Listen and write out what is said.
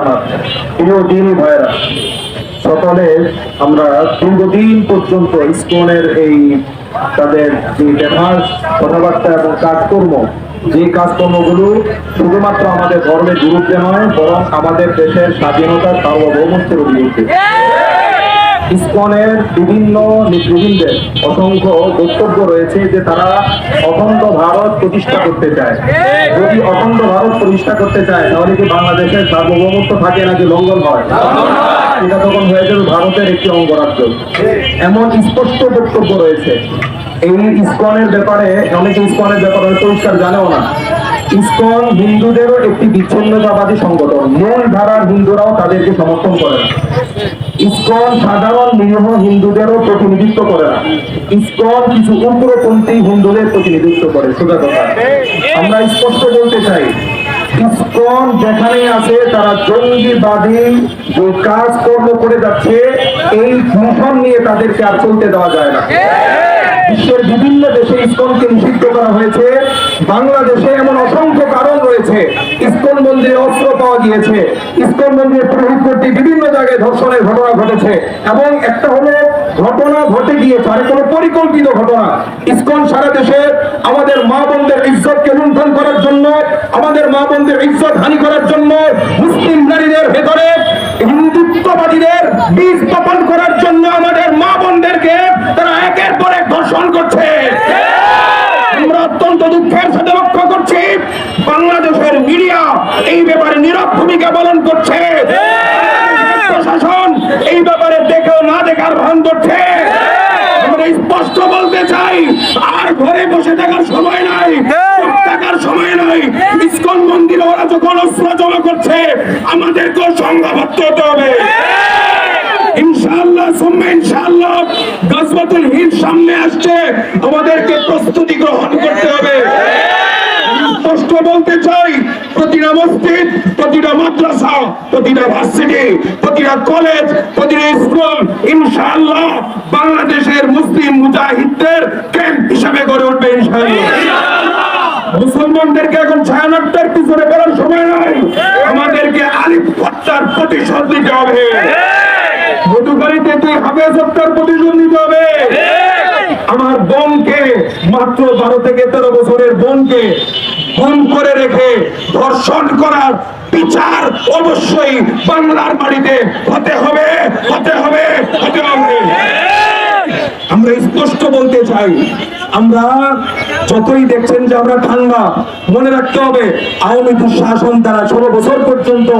আমার আমরা দীর্ঘদিন পর্যন্ত এই তাদের যে ব্যবহার কথাবার্তা এবং কাজকর্ম, যে কাজকর্মগুলো শুধুমাত্র আমাদের ধর্মের বিরুদ্ধে নয়, বরং আমাদের দেশের স্বাধীনতা সার্বভৌমত্বের বিরুদ্ধে। ইসকনের বিভিন্ন নেতৃবৃন্দের অসংখ্য বক্তব্য রয়েছে যে তারা অখণ্ড ভারত প্রতিষ্ঠা করতে চায়। যদি অখণ্ড ভারত প্রতিষ্ঠা করতে চায়, তাহলে কি বাংলাদেশের সার্বভৌমত্ব থাকে নাকি লঙ্ঘন হয়? এটা তখন হয়ে যাবে ভারতের একটি অঙ্গরাজ্য। এমন স্পষ্ট বক্তব্য রয়েছে। এই ইসকনের ব্যাপারে, অনেকে ইসকনের ব্যাপারে পরিষ্কার জানেও না। ইসকন হিন্দুদেরও একটি বিচ্ছিন্নতাবাদী সংগঠন। মূল ধারার হিন্দুরাও তাদেরকে সমর্থন করে না। ইসকন সাধারণ নিরীহ হিন্দুদেরও প্রতিনিধিত্ব করে না। ইসকন কিছু উগ্রপন্থী হিন্দুদের প্রতিনিধিত্ব করে, সোজা কথা। আমরা স্পষ্ট বলতে চাই, ইসকন যেখানে আছে, তারা জঙ্গিবাদী যে কাজকর্ম করে যাচ্ছে, এই মিশন নিয়ে তাদেরকে আর চলতে দেওয়া যায় না। বিশ্বের বিভিন্ন দেশে ইসকনকে নিষিদ্ধ করা হয়েছে। বাংলাদেশে এমন অসংখ্য কারণ রয়েছে। ইসকন মন্দিরে অস্ত্র পাওয়া গিয়েছে। ইসকন মন্দিরে পুরোহিত বিভিন্ন জায়গায় ধর্ষণের ঘটনা ঘটেছে। এবং একটা হলো, ঘটনা ঘটে গিয়েছে, আর কোনো পরিকল্পিত ঘটনা। ইসকন সারা দেশে আমাদের মা বোনদের ইজ্জতকে লুণ্ঠন করার জন্য, আমাদের মা বোনদের ইজ্জত হানি করার জন্য মুসলিম নারীদের ভেতরে হিন্দুত্ববাদীদের বীজ বপন করার জন্য ধর্ষণ করছে। আমরা অত্যন্ত দুঃখের সাথে লক্ষ্য করছি, বাংলাদেশের মিডিয়া এই ব্যাপারে নীরব ভূমিকা পালন করছে। প্রশাসন এই ব্যাপারে দেখেও না দেখার ভান করছে আমরা স্পষ্ট বলতে চাই, আর ঘরে বসে থাকার সময় নাই থাকার সময় নাই। ইসকন মন্দিরে ওরা যখন অস্ত্র জমা করছে, আমাদেরকেও হতে হবে। ইনশাআল্লাহ, সুম্মা ইনশাআল্লাহ গজবাতুল হিন্দ সামনে আসছে। আমাদেরকে প্রস্তুতি গ্রহণ করতে হবে। স্পষ্ট বলতে চাই, প্রতিটা মসজিদ, প্রতিটা মাদ্রাসা, প্রতিটা ভার্সিটি, প্রতিটা কলেজ, প্রতিটা স্কুল, ইনশাআল্লাহ বাংলাদেশের মুসলিম মুজাহিদদের ক্যাম্প হিসাবে গড়ে উঠবে ইনশাআল্লাহ। মুসলমানদেরকে এখন ছায়ানট্টার পিছনে পড়ার সময় নাই। আমাদেরকে আলিফ হত্যার প্রতিশোধ নিতে হবে। মধুকারীতে তুই হাফেজ হত্যার প্রতিশোধ হবে। আমার বোনকে মাত্র বারো থেকে তেরো বছরের বোনকে গুম করে রেখে ধর্ষণ করার বিচার অবশ্যই বাংলার বাড়িতে হতে হবে হতে হবে হতে হবে। আমরা স্পষ্ট বলতে চাই আমরা যতই দেখছেন যে আমরা ঠান্ডা মনে রাখতে হবে আওয়ামী দুঃশাসন তারা ষোলো বছর পর্যন্ত